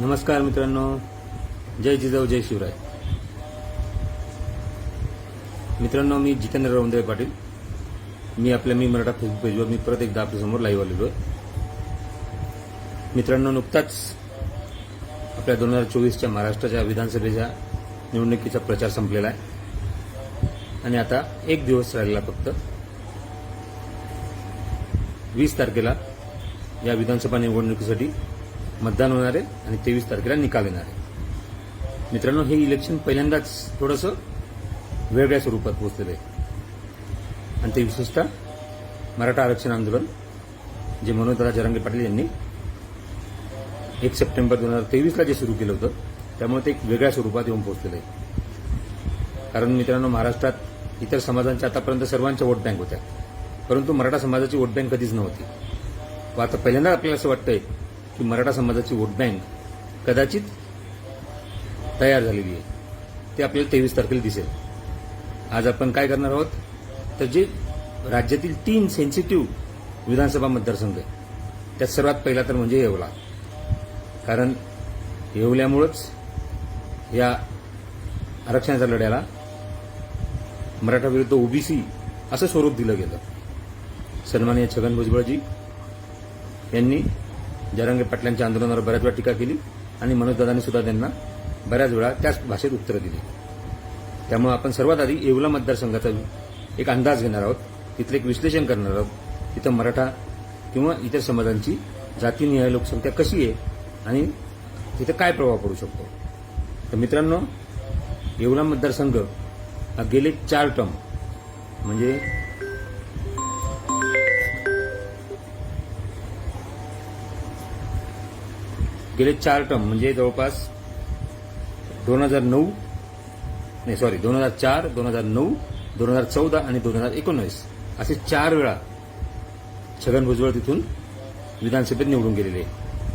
नमस्कार मित्रांनो. जय जिजाऊ जय शिवराय. मित्रांनो मी जितेंद्र रवंदे पाटील. मी आपल्या मी मराठा फेसबुक पेजवर मी परत एकदा आपल्यासमोर लाईव्ह आलेलो आहे. मित्रांनो नुकताच आपल्या दोन हजार चोवीसच्या महाराष्ट्राच्या विधानसभेच्या निवडणुकीचा प्रचार संपलेला आहे. आणि आता एक दिवस राहिलेला फक्त. वीस तारखेला या विधानसभा निवडणुकीसाठी मतदान होणार आहे आणि तेवीस तारखेला निकाल येणार आहे. मित्रांनो हे इलेक्शन पहिल्यांदाच थोडंसं वेगळ्या स्वरूपात पोहोचलेलं आहे. आणि ते विशेषतः मराठा आरक्षण आंदोलन जे मनोजदादा जरांगे पाटील यांनी एक सप्टेंबर दोन हजार तेवीसला जे सुरू केलं होतं त्यामुळे ते एक वेगळ्या स्वरूपात येऊन पोहोचलेलं आहे. कारण मित्रांनो महाराष्ट्रात इतर समाजांच्या आतापर्यंत सर्वांच्या वोट बँक होत्या. परंतु मराठा समाजाची वोट बँक कधीच नव्हती. व आता पहिल्यांदा आपल्याला असं वाटतंय की मराठा समाजाची वोट बँक कदाचित तयार झालेली आहे. ते आपल्याला तेवीस तारखेला दिसेल. आज आपण काय करणार आहोत? तर जे राज्यातील तीन सेन्सिटिव्ह विधानसभा मतदारसंघ आहे त्यात सर्वात पहिला तर म्हणजे येवला. कारण येवल्यामुळंच या आरक्षणाच्या लढ्याला मराठा विरुद्ध ओबीसी असं स्वरूप दिलं गेलं. सन्माननीय छगन भुजबळजी यांनी जरांगे पाटलांच्या आंदोलनावर बऱ्याच वेळा टीका केली आणि मनोजदादांनी सुद्धा त्यांना बऱ्याच वेळा त्याच भाषेत उत्तरं दिली. त्यामुळे आपण सर्वात आधी येवला मतदारसंघाचा एक अंदाज घेणार आहोत तिथलं एक विश्लेषण करणार आहोत तिथं मराठा किंवा इतर समाजांची जातीनिहाय लोकसंख्या कशी आहे आणि तिथं काय प्रभाव पडू शकतो. तर मित्रांनो येवला मतदारसंघ हा गेले चार टर्म म्हणजे गेले चार टर्म म्हणजे जवळपास दोन हजार नऊ नाही सॉरी दोन हजार चार दोन हजार नऊ दोन हजार चौदा आणि दोन हजार एकोणीस असे चार वेळा छगन भुजबळ तिथून विधानसभेत निवडून गेलेले.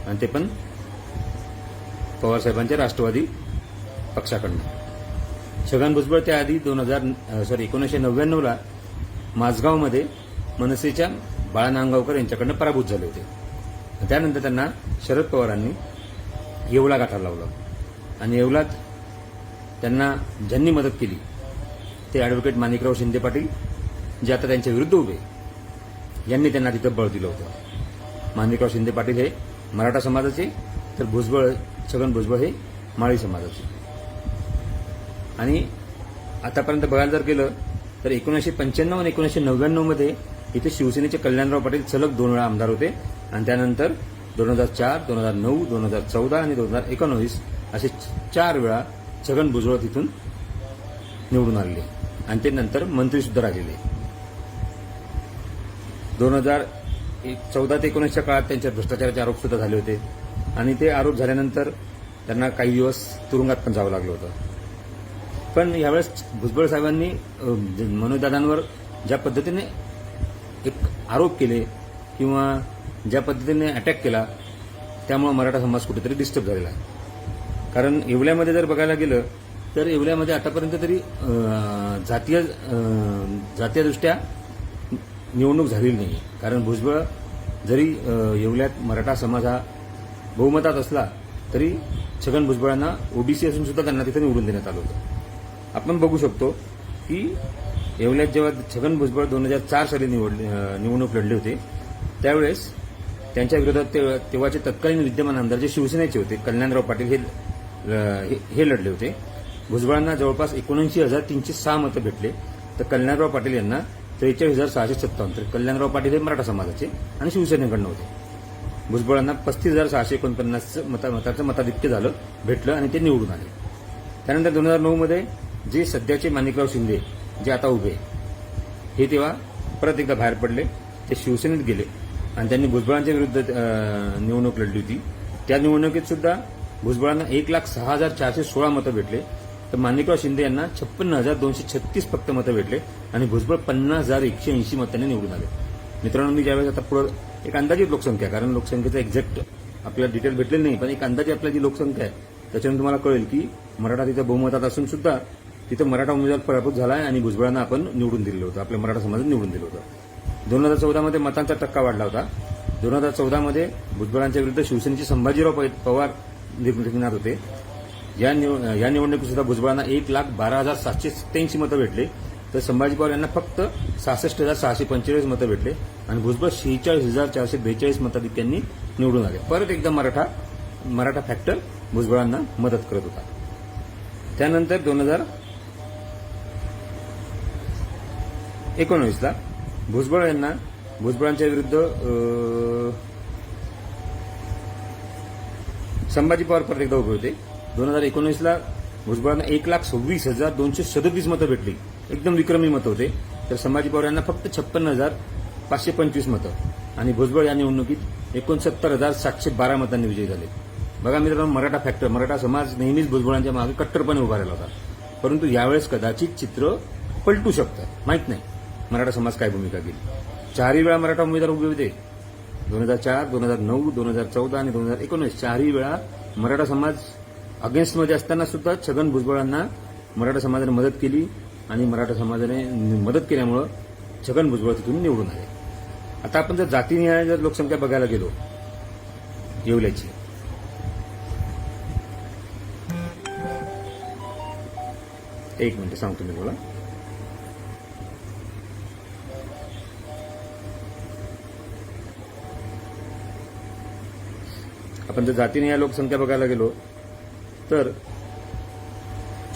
आणि ते पण पवारसाहेबांच्या राष्ट्रवादी पक्षाकडनं. छगन भुजबळ त्याआधी दोन हजार सॉरी एकोणीसशे नव्याण्णवला माझगावमध्ये मनसेच्या बाळा नांगावकर यांच्याकडनं पराभूत झाले होते. त्यानंतर त्यांना शरद पवारांनी येवला गाठा लावला. आणि येवलात त्यांना ज्यांनी मदत केली ते ॲडव्होकेट माणिकराव शिंदे पाटील जे आता त्यांच्या विरुद्ध उभे यांनी त्यांना तिथं बळ दिलं होतं. माणिकराव शिंदे पाटील हे मराठा समाजाचे तर भुजबळ छगन भुजबळ हे माळी समाजाचे. आणि आतापर्यंत बघायला जर गेलं तर एकोणीसशे पंच्याण्णव आणि एकोणीसशे नव्याण्णवमध्ये इथे शिवसेनेचे कल्याणराव पाटील सलग दोन वेळा आमदार होते. आणि त्यानंतर दोन हजार चार दोन हजार नऊ दोन हजार चौदा आणि दोन हजार एकोणवीस असे चार वेळा छगन भुजबळ तिथून निवडून आलेले. आणि ते नंतर मंत्रीसुद्धा राहिलेले. दोन हजार चौदा ते एकोणीसच्या काळात त्यांच्या भ्रष्टाचाराचे आरोप सुद्धा झाले होते. आणि ते आरोप झाल्यानंतर त्यांना काही दिवस तुरुंगात पण जावं लागलं होतं. पण यावेळेस भुजबळ साहेबांनी मनोजदादांवर ज्या पद्धतीने एक आरोप केले किंवा ज्या पद्धतीने अटॅक केला त्यामुळे मराठा समाज कुठेतरी डिस्टर्ब झालेला आहे. कारण येवल्यामध्ये जर बघायला गेलं तर येवल्यामध्ये आतापर्यंत तरी जातीय जातीयदृष्ट्या निवडणूक झालेली नाही कारण भुजबळ जरी येवल्यात मराठा समाज हा बहुमतात असला तरी छगन भुजबळांना ओबीसी असून सुद्धा त्यांना तिथे निवडून देण्यात आलं होतं. आपण बघू शकतो की येवल्यात जेव्हा छगन भुजबळ दोन हजार चार साली निवडले निवडणूक लढले होते त्यावेळेस त्यांच्या विरोधात तेव्हाचे तत्कालीन विद्यमान आमदार जे शिवसेनेचे होते कल्याणराव पाटील हे हे- हे लढले होते. भुजबळांना जवळपास एकोणऐंशी हजार तीनशे सहा मतं भेटले. तर कल्याणराव पाटील यांना त्रेचाळीस हजार सहाशे सत्तावन्न. तर कल्याणराव पाटील हे मराठा समाजाचे आणि शिवसेनेकडनं होते. भुजबळांना पस्तीस हजार सहाशे एकोणपन्नास मता मताचं मताधिक्य झालं भेटलं आणि ते निवडून आले. त्यानंतर दोन हजार नऊमध्ये जे सध्याचे माणिकराव शिंदे जे आता उभे हे तेव्हा परत एकदा बाहेर पडले. ते शिवसेनेत गेले. आणि त्यांनी भुजबळांच्या विरुद्ध निवडणूक लढली होती. त्या निवडणुकीत सुद्धा भुजबळांना एक लाख सहा हजार चारशे सोळा मतं भेटले. तर माणिकराव शिंदे यांना छप्पन्न हजार दोनशे छत्तीस फक्त मतं भेटले आणि भुजबळ पन्नास हजार एकशे ऐंशी मतांनी निवडून आले. मित्रांनो मी ज्यावेळेस आता पुढं एक अंदाजित लोकसंख्या कारण लोकसंख्येचा एक्झॅक्ट आपल्याला डिटेल भेटलेलं नाही पण एक अंदाजे आपल्या जी लोकसंख्या आहे त्याच्यानं तुम्हाला कळेल की मराठा तिथं बहुमतात असून सुद्धा तिथं मराठा उमेदवार पराभूत झाला आहे आणि भुजबळांना आपण निवडून दिलेलं होतं. आपल्या मराठा समाजात निवडून दिलं होतं. दोन हजार चौदामध्ये मतांचा टक्का वाढला होता. दोन हजार चौदामध्ये भुजबळांच्या विरुद्ध शिवसेनेचे संभाजीराव पवार रिंगणात होते. या निव- या निवडणुकीत सुद्धा भुजबळांना एक लाख बारा हजार सातशे सत्याऐंशी मतं भेटले. तर संभाजी पवार यांना फक्त सहासष्ट हजार सहाशे पंचेचाळीस मतं भेटले. आणि भुजबळ शेहेचाळीस हजार चारशे बेचाळीस मताधिक्यांनी निवडून आले. परत एकदा मराठा मराठा फॅक्टर भुजबळांना मदत करत होता. त्यानंतर दोन हजार एकोणवीसला भुजबळ यांना भुजबळांच्या विरुद्ध संभाजी पवार परत एकदा उभे होते. दोन हजार एकोणीसला भुजबळांना एक लाख सव्वीस हजार दोनशे सदतीस मतं भेटली. एकदम विक्रमी मतं होते. तर संभाजी पवार यांना फक्त छप्पन्न हजार पाचशे पंचवीस मतं. आणि भुजबळ या निवडणुकीत एकोणसत्तर हजार सातशे बारा मतांनी विजयी झाले. बघा मित्रांनो मराठा फॅक्टर मराठा समाज नेहमीच भुजबळांच्या मागे कट्टरपणे उभा राहिला होता. परंतु यावेळेस कदाचित चित्र पलटू शकतं. माहीत नाही. मराठा समाज काय भूमिका घेईल? चारही वेळा मराठा उमेदवार उभे होते. दोन हजार चार दोन हजार नऊ दोन हजार चौदा आणि दोन हजार एकोणीस. चारही वेळा मराठा समाज अगेन्स्टमध्ये असताना सुद्धा छगन भुजबळांना मराठा समाजाने मदत केली आणि मराठा समाजाने मदत केल्यामुळं छगन भुजबळ तिथून निवडून आले. आता आपण जर जातीनिहाय जर लोकसंख्या बघायला गेलो येवल्याची एक मिनिट सांगतो मी बोला आपण जर जातीने या लोकसंख्या बघायला गेलो तर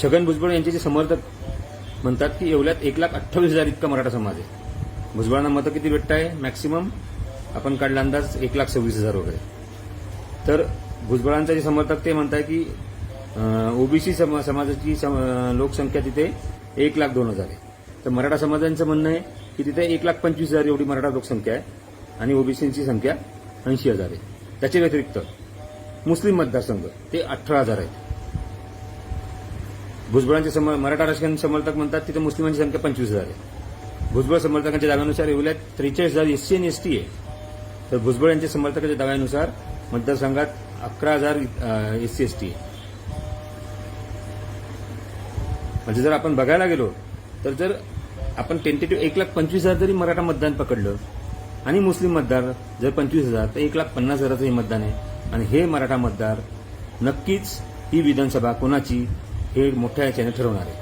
छगन भुजबळ यांचे जे समर्थक म्हणतात की एवढ्यात एक लाख अठ्ठावीस हजार इतका मराठा समाज आहे. भुजबळांना मतं किती भेटत आहे? मॅक्सिमम आपण काढला अंदाज एक लाख सव्वीस हजार वगैरे. तर भुजबळांचे जे समर्थक ते म्हणतात की ओबीसी समाजाची लोकसंख्या तिथे एक लाख दोन हजार आहे. तर मराठा समाजांचं म्हणणं आहे की तिथे एक लाख पंचवीस हजार एवढी मराठा लोकसंख्या आहे आणि ओबीसींची संख्या ऐंशी हजार आहे. त्याच्या व्यतिरिक्त मुस्लिम मतदारसंघ. ते अठरा हजार आहेत. भुजबळांचे सम- मराठा राजकीय समर्थक म्हणतात तिथे मुस्लिमांची संख्या पंचवीस हजार आहे. भुजबळ समर्थकांच्या दाव्यानुसार येवल्यात त्रेचाळीस हजार एससी आणि एसटी आहे. तर भुजबळ यांच्या समर्थकांच्या दाव्यानुसार मतदारसंघात अकरा हजार एससी एसटी आहे. म्हणजे जर आपण बघायला गेलो तर जर आपण टेंटेटिव्ह एक लाख पंचवीस हजार जरी मराठा मतदान पकडलं आणि मुस्लिम मतदार जर पंचवीस हजार तर एक लाख पन्नास हजाराचं हे मतदान आहे. आणि हे मराठा मतदार नक्कीच ही विधानसभा कोणाची हे मोठ्या याच्याने ठरवणार आहे.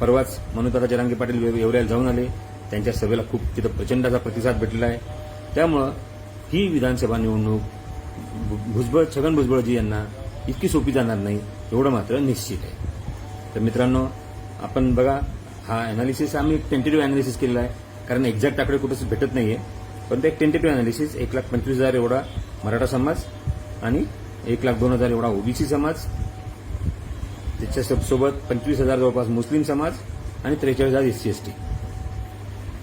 परवाच मनोदादा जरांगे पाटील एवढ्याला जाऊन आले. त्यांच्या सभेला खूप तिथं प्रचंडाचा प्रतिसाद भेटलेला आहे. त्यामुळं ही विधानसभा निवडणूक भु- भुजबळ छगन भुजबळजी यांना इतकी सोपी जाणार नाही एवढं मात्र निश्चित आहे. तर मित्रांनो आपण बघा हा अनालिसिस आम्ही टेंटेटिव्ह अनालिसिस केलेला आहे. कारण एक्झॅक्ट आकडे कुठंच भेटत नाहीये. पण ते एक टेंटेटिव्ह अनालिसिस एक लाख पंचवीस हजार एवढा मराठा समाज आणि एक लाख दोन हजार एवढा ओबीसी समाज त्याच्यासोब सोबत पंचवीस हजार जवळपास मुस्लिम समाज आणि त्रेचाळीस हजार एस सी एस टी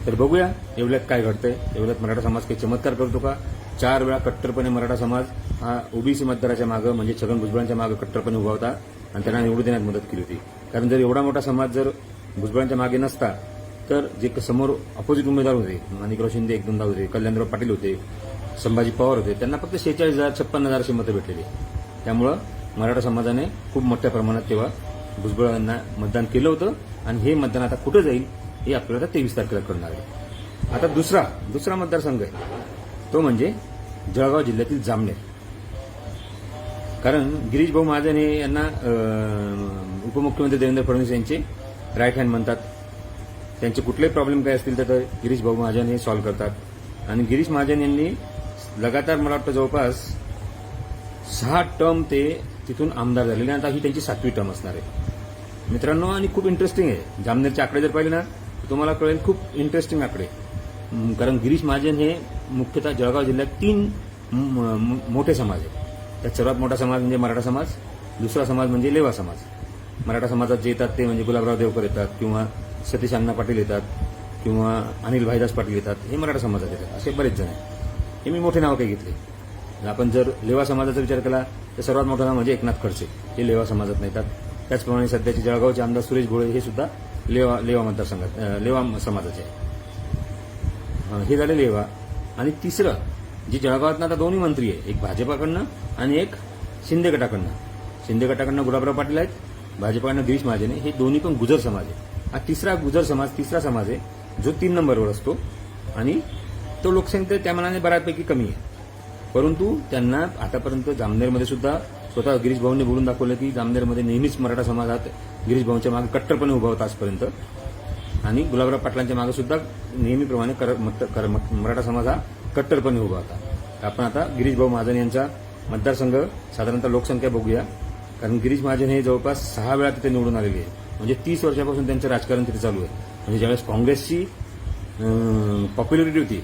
तर बघूया एवढ्यात काय घडतंय. एवढ्यात मराठा समाज काही चमत्कार करतो का? चार वेळा कट्टरपणे मराठा समाज हा ओबीसी मतदाराच्या मागं म्हणजे छगन भुजबळांच्या मागं कट्टरपणे उभा होता आणि त्यांना निवडून देण्यात मदत केली होती. कारण जर एवढा मोठा समाज जर भुजबळांच्या मागे नसता तर जे क- समोर अपोजिट उमेदवार होते माणिकराव शिंदे एक दोनदा होते कल्याणराव पाटील होते संभाजी पवार होते. त्यांना फक्त शेहेचाळीस हजार छप्पन्न हजार अशी मतं भेटलेली. त्यामुळं मराठा समाजाने खूप मोठ्या प्रमाणात तेव्हा भुजबळांना मतदान केलं होतं आणि हे मतदान आता कुठं जाईल हे आपल्याला तेवीस तारखेला कळणार आहे. आता दुसरा दुसरा मतदारसंघ आहे. तो म्हणजे जळगाव जिल्ह्यातील जामनेर. कारण गिरीश भाऊ महाजन हे यांना उपमुख्यमंत्री देवेंद्र फडणवीस यांचे राईट हँड म्हणतात. त्यांचे कुठलेही प्रॉब्लेम काय असतील तर गिरीश भाऊ महाजन हे सॉल्व्ह करतात. आणि गिरीश महाजन यांनी लगातार मला वाटतं जवळपास सहा टर्म ते तिथून आमदार झालेले आता ही त्यांची सातवी टर्म असणार आहे. मित्रांनो आणि खूप इंटरेस्टिंग आहे. जामनेरचे आकडे जर पाहिले ना तर तुम्हाला कळेल खूप इंटरेस्टिंग आकडे. कारण गिरीश महाजन हे मुख्यतः जळगाव जिल्ह्यात तीन म- मोठे समाज आहेत. त्यात सर्वात मोठा समाज म्हणजे मराठा समाज दुसरा समाज म्हणजे लेवा समाज. मराठा समाजात जे येतात ते म्हणजे गुलाबराव देवकर येतात किंवा सतीश अण्णा पाटील येतात किंवा अनिल भाईदास पाटील येतात हे मराठा समाजात येतात. असे बरेच जण आहेत. हे मी मोठे नाव काही घेतले आपण जर लेवा समाजाचा विचार केला तर सर्वात मोठं नाव म्हणजे एकनाथ खडसे. हे लेवा समाजात येतात त्याचप्रमाणे सध्याचे जळगावचे आमदार सुरेश भोळे हे सुद्धा लेवा लेवा मतदारसंघात लेवा समाजाचे आहे हे झाले लेवा. आणि तिसरं जे जळगावातनं आता दोन्ही मंत्री आहे एक भाजपाकडनं आणि एक शिंदे गटाकडनं. शिंदे गटाकडनं गुलाबराव पाटील आहेत भाजपाकडनं गिरीश महाजन आहे हे दोन्ही पण गुजर समाज आहे हा तिसरा गुजर समाज तिसरा समाज आहे जो तीन नंबरवर असतो आणि तो लोकसंख्या त्या मनाने बऱ्यापैकी कमी आहे. परंतु त्यांना आतापर्यंत जामनेरमध्ये सुद्धा स्वतः गिरीश भाऊंनी बोलून दाखवलं की जामनेरमध्ये नेहमीच मराठा समाजात गिरीश भाऊंच्या मागे कट्टरपणे उभा होता आजपर्यंत. आणि गुलाबराव पाटलांच्या मागे सुद्धा नेहमीप्रमाणे कर- मराठा समाज हा कट्टरपणे उभा होता. आपण आता गिरीश भाऊ महाजन यांचा मतदारसंघ साधारणतः लोकसंख्या बघूया. कारण गिरीश महाजन हे जवळपास सहा वेळा तिथे निवडून आलेले आहे म्हणजे तीस वर्षापासून त्यांचं राजकारण तिथे चालू आहे. म्हणजे ज्यावेळेस काँग्रेसची पॉप्युलरिटी होती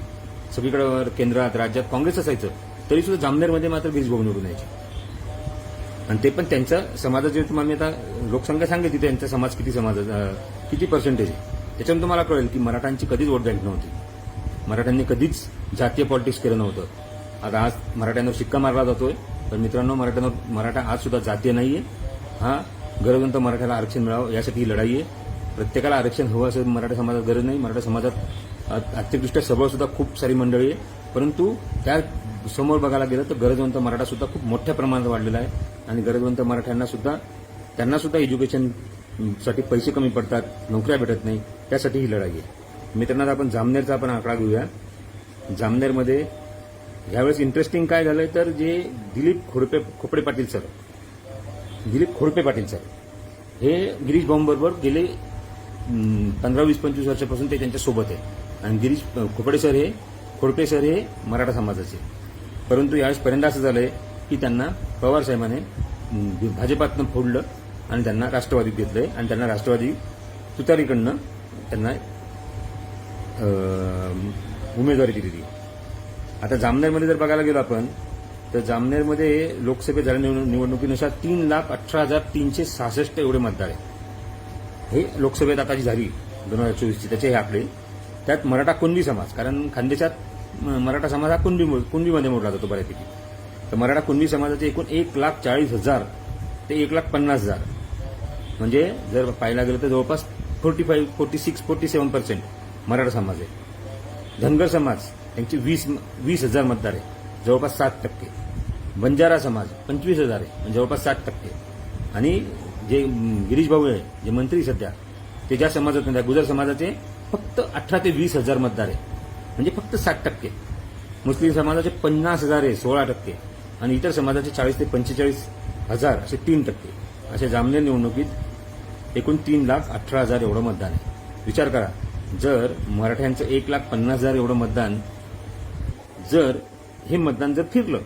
सगळीकडे केंद्रात राज्यात काँग्रेस असायचं तरी सुद्धा जामनेरमध्ये मात्र गिरीश भाऊ निवडून यायचे. आणि ते पण त्यांच्या समाजाचे तुम्हाला मी आता लोकसंख्या सांगितली त्यांचा समाज किती समाज किती पर्सेंटेज आहे. त्याच्यातून तुम्हाला कळेल की मराठ्यांची कधीच वोट बँक नव्हती. मराठ्यांनी कधीच जातीय पॉलिटिक्स केलं नव्हतं. आता आज मराठ्यांवर शिक्का मारला जातोय पण मित्रांनो मराठ्यांवर मराठा आज सुद्धा जातीय नाहीये. हा गरजवंत मराठ्याला आरक्षण मिळावं यासाठी ही लढाई आहे. प्रत्येकाला आरक्षण हवं असं मराठा समाजात गरज नाही. मराठा समाजात आर्थिकदृष्ट्या सबळ सुद्धा खूप सारी मंडळी आहे. परंतु त्या समोर बघायला गेलं तर गरजवंत मराठा सुद्धा खूप मोठ्या प्रमाणात वाढलेला आहे. आणि गरजवंत मराठ्यांना सुद्धा त्यांना सुद्धा एज्युकेशनसाठी पैसे कमी पडतात नोकऱ्या भेटत नाही त्यासाठी ही लढाई आहे. मित्रांनो आपण जामनेरचा आपण आकडा घेऊया. जामनेरमध्ये यावेळेस इंटरेस्टिंग काय झालंय तर जे दिलीप खोडपे खोपडे पाटील सर दिलीप खोडपे पाटील सर हे गिरीश भाऊंबरोबर गेले पंधरा वीस पंचवीस वर्षापासून ते त्यांच्यासोबत आहे आणि गिरीश खोपडे सर हे खोडपे सर हे मराठा समाजाचे. परंतु यावेळेस पर्यंत असं झालंय की त्यांना पवार साहेबाने भाजपातनं फोडलं आणि त्यांना राष्ट्रवादीत घेतलंय आणि त्यांना राष्ट्रवादी तुतारीकडनं त्यांना उमेदवारी दिलेली आता जामनेरमध्ये जर बघायला गेलो आपण तर जामनेरमध्ये लोकसभेत झालेल्या निवडणुकीनुसार तीन लाख अठरा हजार तीनशे सहासष्ट एवढे मतदार आहे हे लोकसभेत आता जी झाली दोन हजार चोवीसची त्याचे हे आकडे त्यात मराठा कुणबी समाज कारण खानदेशात मराठा समाज हा कुणबी कुणबीमध्ये मोडला जातो बऱ्यापैकी. तर मराठा कुणबी समाजाचे एकूण एक लाख चाळीस हजार ते एक लाख पन्नास हजार. म्हणजे जर पाहायला गेलं तर जवळपास forty five forty six forty seven percent Maratha समाज आहे. धनगर समाज यांचे वीस वीस हजार मतदार आहे. जवळपास सात टक्के. बंजारा समाज पंचवीस हजार आहे. म्हणजे जवळपास सात टक्के. आणि जे गिरीश भाऊ आहे जे मंत्री सध्या ते ज्या समाजात नाही, त्या गुजर समाजाचे फक्त अठरा ते वीस हजार मतदार आहे. म्हणजे फक्त सात टक्के. मुस्लिम समाजाचे पन्नास हजार आहे सोळा टक्के. आणि इतर समाजाचे चाळीस ते पंचेचाळीस हजार असे तीन टक्के. अशा जामनेर निवडणुकीत एकूण तीन लाख अठरा हजार एवढं मतदान आहे. विचार करा जर मराठ्यांचं एक लाख पन्नास हजार एवढं मतदान जर हे मतदान जर फिरलं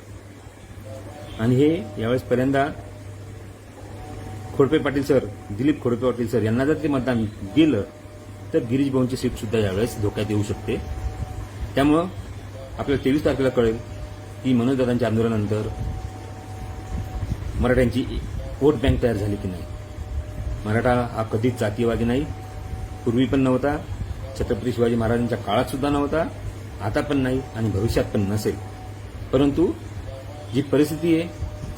आणि हे यावेळेस पहिल्यांदा खोडपे पाटील सर दिलीप खोडपे पाटील सर यांना जर ते मतदान गेलं तर गिरीश भवनची सीट सुद्धा यावेळेस धोक्यात येऊ शकते. त्यामुळं आपल्याला तेवीस तारखेला कळेल की मनोजदादांच्या आंदोलनानंतर मराठ्यांची वोट बँक तयार झाली की नाही. मराठा हा कधीच जातीयवादी नाही. पूर्वी पण नव्हता. छत्रपती शिवाजी महाराजांच्या काळात सुद्धा नव्हता. आता पण नाही आणि भविष्यात पण नसेल. परंतु जी परिस्थिती आहे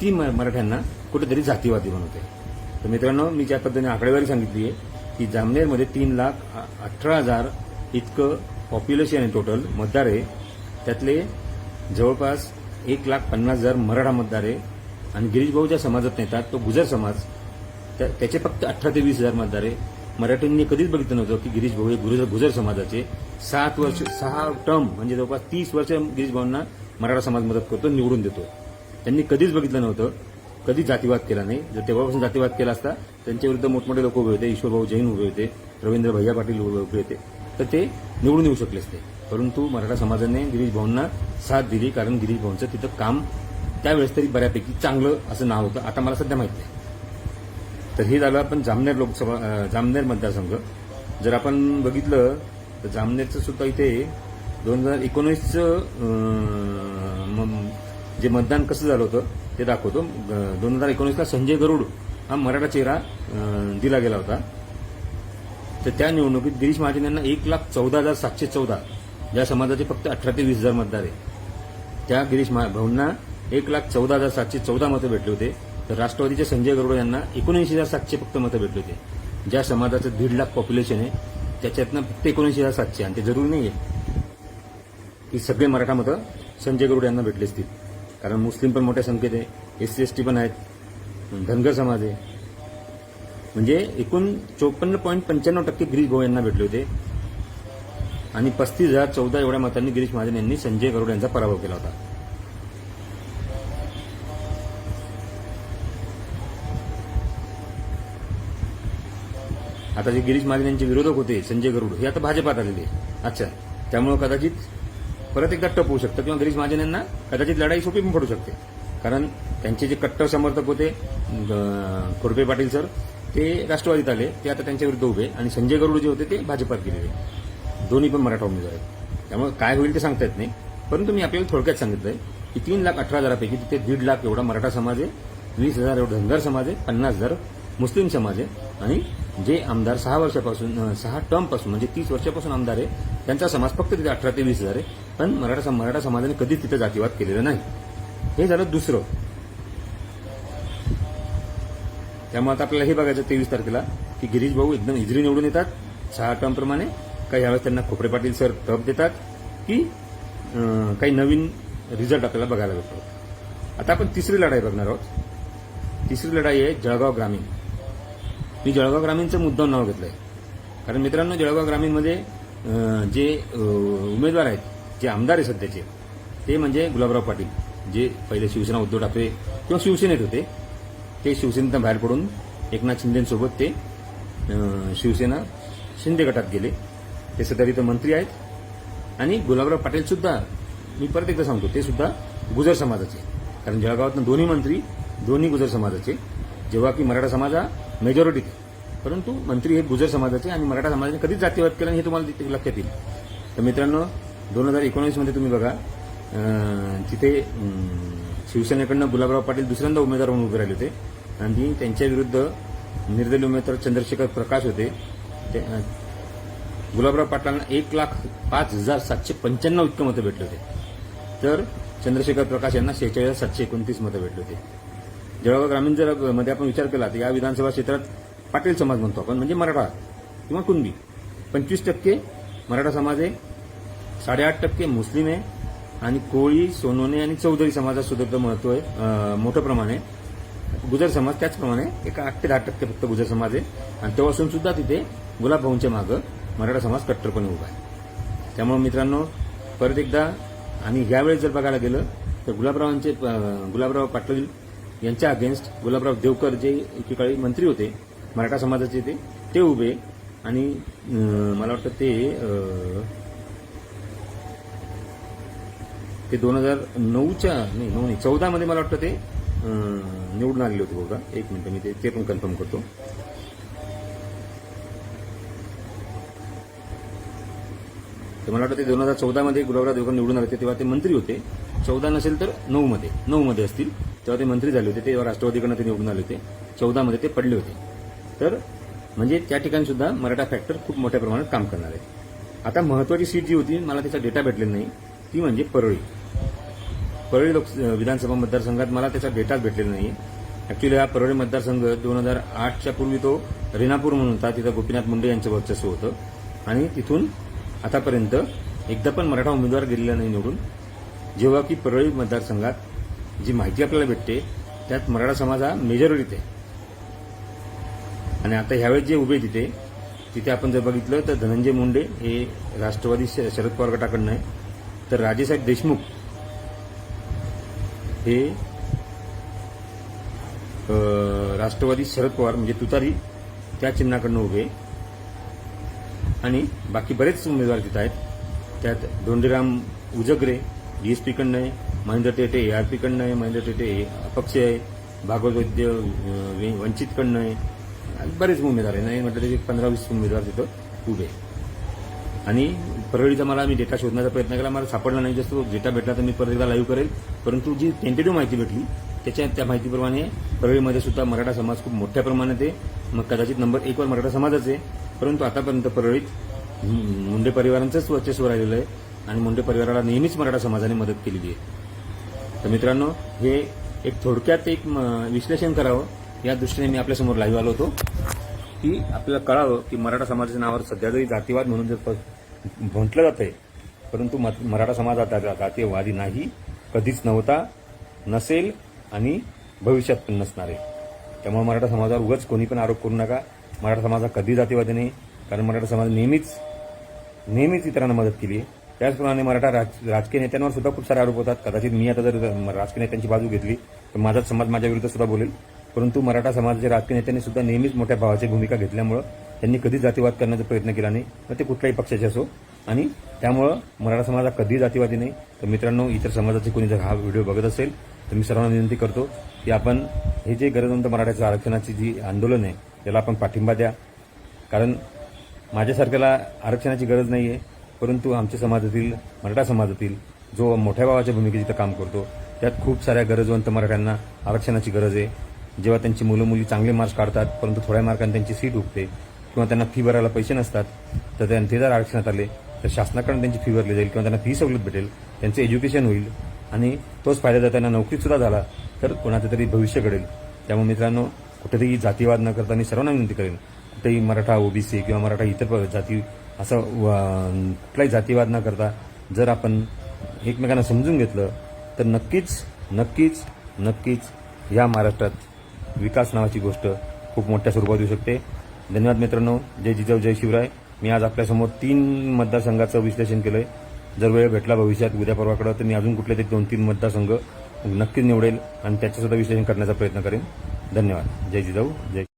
ती म- मराठ्यांना कुठेतरी जातीवादी बनवते. तर मित्रांनो मी ज्या पद्धतीने आकडेवारी सांगितली आहे की जामनेरमध्ये तीन लाख अठरा हजार इतकं पॉप्युलेशन आहे टोटल मतदार आहे. त्यातले जवळपास एक लाख पन्नास हजार मराठा मतदार आहे. आणि गिरीश भाऊ ज्या समाजात नेतात तो गुजर समाज. त्या- त्याचे फक्त अठरा ते वीस हजार मतदार आहे. मराठींनी कधीच बघितलं नव्हतं की गिरीश भाऊ हे गुजर गुजर समाजाचे. सात वर्ष सहा टर्म म्हणजे जवळपास तीस वर्ष गिरीश भाऊंना मराठा समाज मदत करतो निवडून देतो. त्यांनी कधीच बघितलं नव्हतं कधी जातीवाद केला नाही. जर तेव्हापासून जातीवाद केला असता त्यांच्या विरुद्ध मोठमोठे लोक उभे होते ईश्वरभाऊ जैन उभे होते रवींद्र भैया पाटील उभे उभे होते तर ते निवडून येऊ शकले असते परंतु मराठा समाजाने गिरीश भाऊंना साथ दिली कारण गिरीश भाऊंचं तिथं काम त्यावेळेस तरी बऱ्यापैकी चांगलं असं नाव होतं. आता मला सध्या माहीत नाही. तर हे झालं आपण जामनेर लोकसभा जामनेर मतदारसंघ. जर आपण बघितलं तर जामनेरचं सुद्धा इथे दोन हजार एकोणीसचं जे मतदान कसं झालं होतं ते दाखवतो. दोन हजार एकोणीसला संजय गरुड हा मराठा चेहरा दिला गेला होता. तर त्या निवडणुकीत गिरीश महाजन यांना एक लाख चौदा हजार सातशे चौदा ज्या समाजाचे फक्त अठरा ते वीस हजार मतदार आहे त्या गिरीश भाऊंना एक लाख चौदा हजार सातशे चौदा मतं भेटले होते. तर राष्ट्रवादीचे संजय गरुड यांना एकोणऐंशी हजार सातशे फक्त मतं भेटले होते. ज्या समाजाचं दीड लाख पॉप्युलेशन आहे त्याच्यातनं फक्त एकोणऐंशी हजार सातशे. आणि ते जरुरी नाही आहे की सगळे मराठा मतं संजय गरुड यांना भेटले असतील. कारण मुस्लिम पण मोठ्या संख्येत आहे एस सी एस टी पण आहेत धनगर समाज आहे. म्हणजे एकूण चोपन्न पॉईंट पंच्याण्णव टक्के गिरीश भाऊ यांना भेटले होते. आणि पस्तीस हजार चौदा एवढ्या मतांनी गिरीश महाजन यांनी संजय गरुड यांचा पराभव केला होता. आता जे गिरीश महाजन यांचे विरोधक होते संजय गरुड हे आता भाजपात आलेले अच्छा त्यामुळे कदाचित परत एकदा टप होऊ शकतं. किंवा गिरीश महाजन यांना कदाचित लढाई सोपी पण पडू शकते. कारण त्यांचे जे कट्टर समर्थक होते अं, पाटील सर ते राष्ट्रवादीत आले. ते आता त्यांच्या विरुद्ध उभे. आणि संजय गरुड जे होते ते भाजपात गेलेले. दोन्ही पण मराठा उमेदवार आहेत. त्यामुळे काय होईल ते सांगता येत नाही. परंतु मी आपल्याला थोडक्यात सांगितलंय की तीन लाख अठरा हजारापैकी तिथे दीड लाख एवढा मराठा समाज आहे. वीस हजार एवढा धनगर समाज आहे. पन्नास हजार मुस्लिम समाज आहे. आणि जे आमदार सहा वर्षापासून सहा टर्मपासून म्हणजे तीस वर्षापासून आमदार आहे त्यांचा समाज फक्त तिथे अठरा ते वीस हजार आहे. पण मराठा मराठा समाजाने कधीच तिथे जातीवाद केलेला नाही. हे झालं दुसरं. त्यामुळे आता आपल्याला हे बघायचं तेवीस तारखेला की गिरीश भाऊ एकदम इजरी निवडून येतात सहा टर्मप्रमाणे. काही यावेळेस त्यांना खोपरे पाटील सर टप देतात की काही नवीन रिझल्ट आपल्याला बघायला भेटतो. आता आपण तिसरी लढाई बघणार आहोत. तिसरी लढाई आहे जळगाव ग्रामीण. मी जळगाव ग्रामीणचं मुद्दाम नाव घेतलंय. कारण मित्रांनो जळगाव ग्रामीणमध्ये जे उमेदवार आहेत जे आमदार आहे सध्याचे ते म्हणजे गुलाबराव पाटील जे पहिले शिवसेना उद्धव ठाकरे किंवा शिवसेनेत होते. ते शिवसेनेतून बाहेर पडून एकनाथ शिंदेसोबत ते शिवसेना शिंदे गटात गेले. ते सध्या तिथं मंत्री आहेत. आणि गुलाबराव पाटील सुद्धा मी परत एकदा सांगतो ते सुद्धा गुजर समाजाचे. कारण जळगावातनं दोन्ही मंत्री दोन्ही गुजर समाजाचे. जेव्हा की मराठा समाज हा मेजॉरिटीत परंतु मंत्री हे गुजर समाजाचे आणि मराठा समाजाने कधीच जातीवाद केला नाही हे तुम्हाला तिथे लक्षात येईल. तर मित्रांनो दोन हजार एकोणीसमध्ये तुम्ही बघा तिथे शिवसेनेकडनं गुलाबराव पाटील दुसऱ्यांदा उमेदवार म्हणून उभे राहिले होते. आणि त्यांच्या विरुद्ध निर्दलीय उमेदवार चंद्रशेखर प्रकाश होते. ते, गुलाबराव पाटलांना एक लाख पाच हजार सातशे पंच्याण्णव इतकं मतं भेटले होते. तर चंद्रशेखर प्रकाश यांना शेहेचाळीस सातशे एकोणतीस मतं भेटले होते. जळगाव ग्रामीण जर मध्ये आपण विचार केला तर या विधानसभा क्षेत्रात पाटील समाज म्हणतो आपण म्हणजे मराठा किंवा कुणबी. पंचवीस टक्के मराठा समाज आहे. साडेआठ टक्के मुस्लिम आहे आणि कोळी सोनोने आणि चौधरी समाजात सुद्धा महत्त्व आहे. मोठं प्रमाण आहे. गुजर समाज त्याचप्रमाणे एका आठ ते दहा टक्के फक्त गुजर समाज आहे. आणि तेव्हापासून सुद्धा तिथे गुलाब भाऊंच्या मागं मराठा समाज कट्टरपणे उभा आहे. त्यामुळे मित्रांनो परत एकदा आणि यावेळेस जर बघायला गेलं तर गुलाबरावांचे गुलाबराव पाटील यांच्या अगेन्स्ट गुलाबराव देवकर जे एकेकाळी मंत्री होते मराठा समाजाचे ते ते उभे. आणि मला वाटतं ते ते दोन हजार नऊच्या नाही नऊ नाही चौदामध्ये मला वाटतं ते निवडून आलेले होते बघा. एक मिनिट मी ते ते पण कन्फर्म करतो. तर मला वाटतं ते दोन हजार चौदामध्ये गुलाबराव देवकर निवडून आले होते तेव्हा ते मंत्री होते. चौदा नसेल तर नऊमध्ये नऊमध्ये असतील. तेव्हा ते मंत्री झाले होते तेव्हा राष्ट्रवादीकडनं ते निवडून आले होते. चौदामध्ये ते पडले होते. तर म्हणजे त्या ठिकाणी सुद्धा मराठा फॅक्टर खूप मोठ्या प्रमाणात काम करणार आहे आता महत्वाची सीट जी होती मला त्याचा डेटा भेटलेला नाही. ती म्हणजे परळी. परळी लोक विधानसभा मतदारसंघात मला त्याचा डेटाच भेटलेला नाही. ऍक्च्युली हा परळी मतदारसंघ दोन हजार आठच्या पूर्वी तो रेणापूर म्हणून होता. तिथं गोपीनाथ मुंडे यांचं वर्चस्व होतं. आणि तिथून आतापर्यंत एकदा पण मराठा उमेदवार गेलेला नाही निवडून. जेव्हा की परळी मतदारसंघात जी माहिती आपल्याला भेटते त्यात मराठा समाज हा मेजॉरिटीत आहे. आणि आता ह्यावेळेस जे उभे तिथे तिथे आपण जर बघितलं तर धनंजय मुंडे हे राष्ट्रवादी श- शरद पवार गटाकडनं आहे. तर राजेसाहेब देशमुख हे राष्ट्रवादी शरद पवार म्हणजे तुतारी त्या चिन्हाकडनं उभे. आणि बाकी बरेच उमेदवार तिथं आहेत. त्यात धोंडीराम उजगरे डीएसपीकडनं आहे महेंद्र टेटे एआरपीकडनं आहे महेंद्र टेटे हे अपक्ष आहे भागवत वैद्य वंचितकडनं आहे. बरेच उमेदवार आहे नाही म्हटलं तरी एक पंधरा वीस उमेदवार तिथं उभे. आणि परळीचा मला मी डेटा शोधण्याचा प्रयत्न केला. मला सापडला नाही. जसं डेटा भेटला तर मी परत एकदा लाईव्ह करेल. परंतु जी टेंटेटिव्ह माहिती भेटली त्याच्या त्या माहितीप्रमाणे परळीमध्ये सुद्धा मराठा समाज खूप मोठ्या प्रमाणात आहे. मग कदाचित नंबर एकवर मराठा समाजच. आहे परंतु आतापर्यंत परळीत मुंडे परिवारांचंच वर्चस्व राहिलेलं आहे आणि मुंडे परिवाराला नेहमीच मराठा समाजाने मदत केलेली आहे. तर मित्रांनो हे एक थोडक्यात एक विश्लेषण करावं. या दृष्टीने मी आपल्यासमोर लाईव्ह आलो होतो की आपल्याला कळावं की मराठा समाजाच्या नावावर सध्या जरी जातीवाद म्हणून जर म्हटलं जात आहे परंतु मराठा समाज आता जातीयवादी नाही कधीच नव्हता नसेल आणि भविष्यात पण नसणार आहे. त्यामुळे मराठा समाजावर उगाच कोणी पण आरोप करू नका. मराठा समाज हा कधी जातीवादी नाही कारण मराठा समाज नेहमीच नेहमीच इतरांना मदत केली आहे. त्याचप्रमाणे मराठा राज- राजकीय नेत्यांवर सुद्धा खूप सारे आरोप होतात. कदाचित मी आता जर राजकीय नेत्यांची बाजू घेतली तर माझाच समाज माझ्याविरुद्ध सुद्धा बोलेल. परंतु मराठा समाजाच्या राजकीय नेत्यांनी सुद्धा नेहमीच मोठ्या भावाची भूमिका घेतल्यामुळं त्यांनी कधीच जातीवाद करण्याचा प्रयत्न केला नाही. मग ते कुठल्याही पक्षाचे असो. आणि त्यामुळं मराठा समाज हा कधीही जातीवादी नाही. तर मित्रांनो इतर समाजाचे कोणी जर हा व्हिडिओ बघत असेल तर मी सर्वांना विनंती करतो की आपण हे जे गरजवंत मराठ्याचं आरक्षणाची जी आंदोलन आहे त्याला आपण पाठिंबा द्या. कारण माझ्यासारख्याला आरक्षणाची गरज नाही आहे परंतु आमच्या समाजातील मराठा समाजातील जो मोठ्या भावाच्या भूमिकेत इथं काम करतो त्यात खूप साऱ्या गरजवंत मराठ्यांना आरक्षणाची गरज आहे. जेव्हा त्यांची मुलं मुली चांगले मार्क्स काढतात परंतु थोड्या मार्कांनी त्यांची सीट उठते किंवा त्यांना फी भरायला पैसे नसतात तर त्यांचे जर आरक्षणात आले तर शासनाकडून त्यांची फी भरली जाईल किंवा त्यांना फी सवलत भेटेल त्यांचं एज्युकेशन होईल. आणि तोच फायदा जर त्यांना नोकरीसुद्धा झाला तर कोणाचं तरी भविष्य घडेल. त्यामुळे मित्रांनो कुठेतरी जातीवाद न करता मी सर्वांना विनंती करेन कुठेही मराठा ओबीसी किंवा मराठा इतर जाती असं कुठलाही जातीवाद न करता जर आपण एकमेकांना समजून घेतलं तर नक्कीच नक्कीच नक्कीच या महाराष्ट्रात विकास नावाची गोष्ट खूप मोठ्या स्वरूपात येऊ शकते. धन्यवाद मित्रांनो. जय जिजाऊ जय शिवराय. मी आज आपल्यासमोर तीन मतदारसंघाचं विश्लेषण केलंय. जर वेळ भेटला भविष्यात उद्या परवाकडं तर मी अजून कुठले तरी दोन तीन मतदारसंघ नक्कीच निवडेल आणि त्याचंसुद्धा विश्लेषण करण्याचा प्रयत्न करेन. धन्यवाद. जय जिजाऊ जय